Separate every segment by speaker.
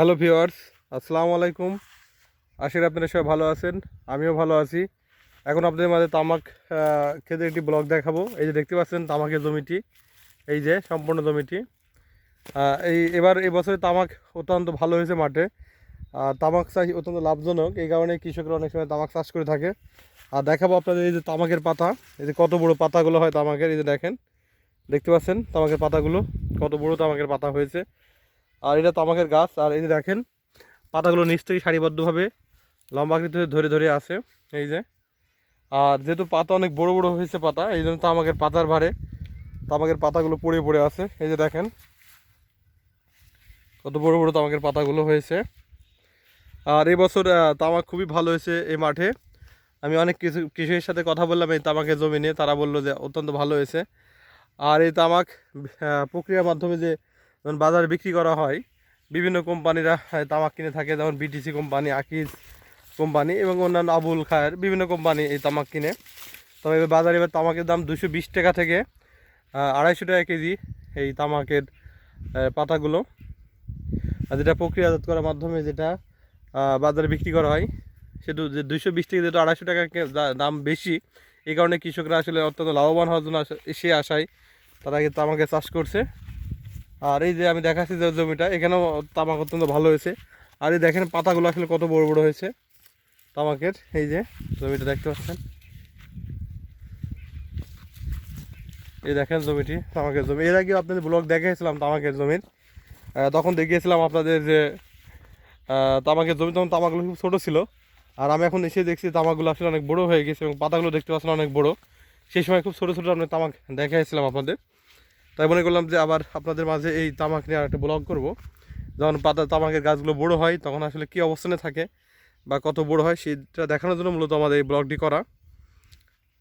Speaker 1: Hello viewers আসসালামু আলাইকুম। আশা করি আপনারা সবাই ভালো আছেন, আমিও ভালো আছি। এখন আপনাদের মাঝে তামাক খেতে একটি ব্লগ দেখাবো। এই যে দেখতে পাচ্ছেন তামাকের জমিটি, এই যে সম্পূর্ণ জমিটি। এই এবার এই বছরে তামাক অত্যন্ত ভালো হয়েছে মাঠে। তামাক চাষ অত্যন্ত লাভজনক, এই কারণে কৃষকরা অনেক সময় তামাক চাষ করে থাকে। আর দেখাবো আপনাদের এই যে তামাকের পাতা, এই যে কত বড় পাতাগুলো হয় তামাকের, এই যে দেখেন। দেখতে পাচ্ছেন তামাকের পাতাগুলো, কত বড় তামাকের পাতা হয়েছে। আর এটা তামাকের গাছ, আর এই যে দেখেন, পাতাগুলো নিচ থেকে সারিবদ্ধভাবে লম্বাকৃতি ধরে ধরে আছে, এই যে। আর যেহেতু পাতা অনেক বড় বড় হয়েছে পাতা, এই জন্য তামাকের পাতার ভারে তামাকের পাতাগুলো পড়ে পড়ে আছে। এই যে দেখেন, কত বড় বড় তামাকের পাতাগুলো হয়েছে। আর এই বছর তামাক খুবই ভালো হয়েছে এই মাঠে। আমি অনেক কিছু কৃষকের সাথে কথা বললাম এই তামাকের জমি নিয়ে, তারা বলল যে অত্যন্ত ভালো হয়েছে। আর এই তামাক প্রক্রিয়ার মাধ্যমে যে যখন বাজারে বিক্রি করা হয়, বিভিন্ন কোম্পানিরা তামাক কিনে থাকে, যেমন বিটিসি কোম্পানি, আকিজ কোম্পানি এবং অন্যান্য আবুল খায়ের বিভিন্ন কোম্পানি এই তামাক কিনে। তবে এবার বাজারে এবার তামাকের দাম দুশো বিশ টাকা থেকে আড়াইশো টাকা কেজি এই তামাকের পাতাগুলো। যেটা প্রক্রিয়াজাত করার মাধ্যমে যেটা বাজারে বিক্রি করা হয়, সেটা যে দুশো বিশ থেকে যেটা আড়াইশো টাকা দাম বেশি, এই কারণে কৃষকরা আসলে অত্যন্ত লাভবান হওয়ার জন্য সে আশায় তারা তামাকে চাষ করছে। আর এই যে আমি দেখাচ্ছি যে জমিটা, এখানেও তামাক অত্যন্ত ভালো হয়েছে। আর এই দেখেন পাতাগুলো আসলে কত বড় বড় হয়েছে। তামাকের, এই যে জমিটা দেখতে পাচ্ছেন। এই দেখেন জমিটি, তামাকের জমি। এর আগে আপনাদের ব্লগ দেখিয়েছিলাম তামাকের জমির। তখন দেখিয়েছিলাম আপনাদের যে তামাকের জমি, তখন তামাকগুলো খুব ছোটো ছিল। আর আমি এখন এসে দেখছি তামাকগুলো আসলে অনেক বড় হয়ে গেছে এবং পাতাগুলো দেখতে পাচ্ছেন অনেক বড়। সেই সময় খুব ছোটো ছোটো আমি তামাক দেখাইছিলাম আপনাদের। তাই মনে করলাম যে আবার আপনাদের মাঝে এই তামাক নিয়ে একটা ব্লগ করব। যখন পাতা তামাকের গাছগুলো বড় হয়, তখন আসলে কী অবস্থানে থাকে বা কত বড় হয় সেটা দেখানোর জন্য মূলত আমাদের এই ব্লগটি করা।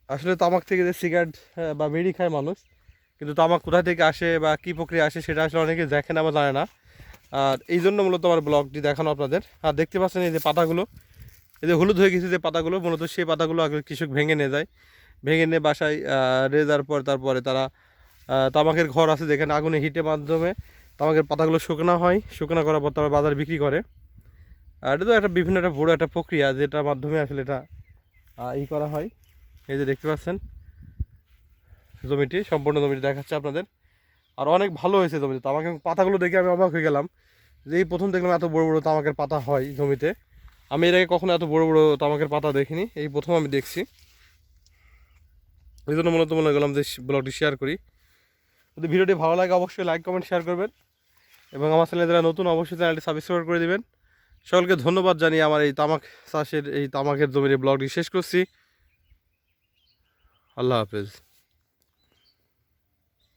Speaker 1: আসলে তামাক থেকে যে সিগারেট বা বিড়ি খায় মানুষ, কিন্তু তামাক কোথা থেকে আসে বা কী প্রক্রিয়া আসে সেটা আসলে অনেকে দেখে না বা জানে না। আর এই জন্য মূলত আমার ব্লগটি দেখানো আপনাদের। আর দেখতে পাচ্ছেন এই যে পাতাগুলো, এই যে হলুদ হয়ে গেছে যে পাতাগুলো, মূলত সেই পাতাগুলো আগে কৃষক ভেঙে নিয়ে যায়। ভেঙে নিয়ে বাসায় রেজার পর তারপরে তারা তামাকের ঘর আছে যেখানে আগুনে হিটের মাধ্যমে তামাকের পাতাগুলো শুকনো হয়। শুকনো করার পর তারা বাজারে বিক্রি করে। আর এটা তো একটা বিভিন্ন একটা বড়ো একটা প্রক্রিয়া যেটার মাধ্যমে আসলে এটা ই করা হয়। এই যে দেখতে পাচ্ছেন, জমিটি, সম্পূর্ণ জমিটি দেখাচ্ছে আপনাদের। আর অনেক ভালো হয়েছে জমিতে। তামাকের পাতাগুলো দেখে আমি অবাক হয়ে গেলাম যে এই প্রথম দেখলাম এত বড় বড় তামাকের পাতা হয় জমিতে। আমি এর আগে কখনো এত বড় বড় তামাকের পাতা দেখিনি। এই প্রথম আমি দেখছি। এই জন্য মূলত মনে করলাম যে ব্লগটি শেয়ার করি। যদি ভিডিওটি ভালো লাগে, অবশ্যই লাইক কমেন্ট শেয়ার করবেন। এবং আমার চ্যানেলে যারা নতুন, অবশ্যই চ্যানেলটি সাবস্ক্রাইব করে দেবেন। সকলকে ধন্যবাদ জানিয়ে আমার এই তামাক চাষের, এই তামাকের জমির ব্লগটি শেষ করছি। আল্লাহ হাফেজ।